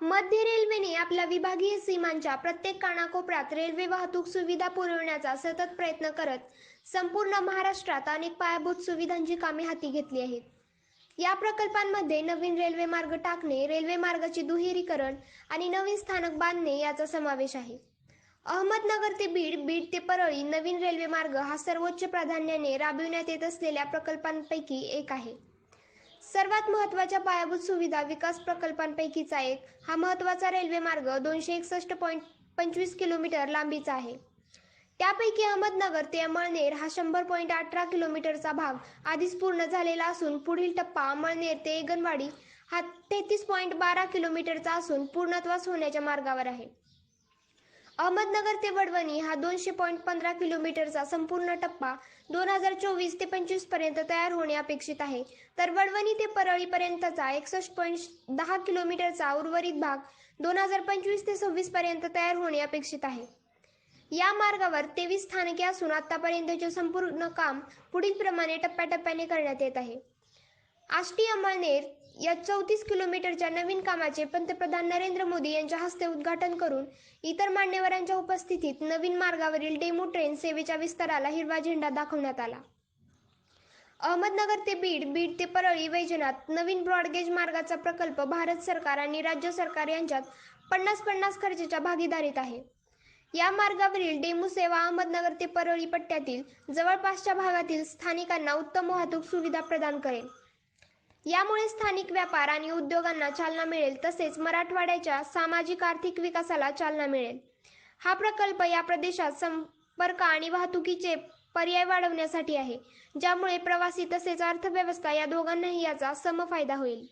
मध्य रेल्वेने आपल्या विभागीय सीमांच्या प्रत्येक कानाकोपऱ्यात रेल्वे वाहतूक सुविधा पुरवण्याचा सतत प्रयत्न करत संपूर्ण महाराष्ट्रात अनेक पायाभूत सुविधांची कामे हाती घेतली आहेत. या प्रकल्पांमध्ये नवीन रेल्वे मार्ग टाकणे रेल्वे मार्गाचे दुहेरीकरण आणि नवीन स्थानक बांधणे याचा समावेश आहे. अहमदनगर ते बीड बीड ते परळी नवीन रेल्वे मार्ग हा सर्वोच्च प्राधान्याने राबविण्यात येत असलेल्या प्रकल्पांपैकी एक आहे. सर्वात महत्त्वाच्या पायाभूत सुविधा विकास प्रकल्पांपैकीचा एक हा महत्त्वाचा रेल्वे मार्ग दोनशे एकसष्ट पॉईंट पंचवीस किलोमीटर लांबीचा आहे. त्यापैकी अहमदनगर ते अमळनेर हा शंभर पॉईंट अठरा किलोमीटरचा भाग आधीच पूर्ण झालेला असून पुढील टप्पा अमळनेर ते एगनवाडी हा तेहतीस पॉईंट बारा किलोमीटरचा असून पूर्णत्वास होण्याच्या मार्गावर आहे. अहमदनगर ते वडवणी हा दोनशे पॉईंट पंधरा किलोमीटरचा संपूर्ण टप्पा दोन हजार चोवीस ते पंचवीसपर्यंत तयार होणे अपेक्षित आहे. तर वडवणी ते परळीपर्यंतचा एकसष्ट पॉईंट दहा किलोमीटरचा उर्वरित भाग दोन हजार पंचवीस ते सव्वीस पर्यंत तयार होणे अपेक्षित आहे. या मार्गावर तेवीस स्थानके असून आतापर्यंतचे संपूर्ण काम पुढील प्रमाणे टप्प्याटप्प्याने करण्यात येत आहे. आष्टी अंमळनेर या चौतीस किलोमीटरच्या नवीन कामाचे पंतप्रधान नरेंद्र मोदी यांच्या हस्ते उद्घाटन करून इतर मान्यवरांच्या उपस्थितीत नवीन मार्गावरील डेमो ट्रेन सेवेच्या विस्ताराला हिरवा झेंडा दाखवण्यात आला. अहमदनगर ते बीड बीड ते परळी वैजनाथ नवीन ब्रॉडगेज मार्गाचा प्रकल्प भारत सरकार आणि राज्य सरकार यांच्यात पन्नास पन्नास खर्चाच्या भागीदारीत आहे. या मार्गावरील डेमू सेवा अहमदनगर ते परळी पट्ट्यातील जवळपासच्या भागातील स्थानिकांना उत्तम वाहतूक सुविधा प्रदान करेल. यामुळे स्थानिक व्यापार आणि उद्योगांना चालना मिळेल तसेच मराठवाड्याच्या सामाजिक आर्थिक विकासाला चालना मिळेल. हा प्रकल्प या प्रदेशात संपर्क आणि वाहतुकीचे पर्याय वाढवण्यासाठी आहे ज्यामुळे प्रवासी तसेच अर्थव्यवस्था या दोघांनाही याचा समफायदा होईल.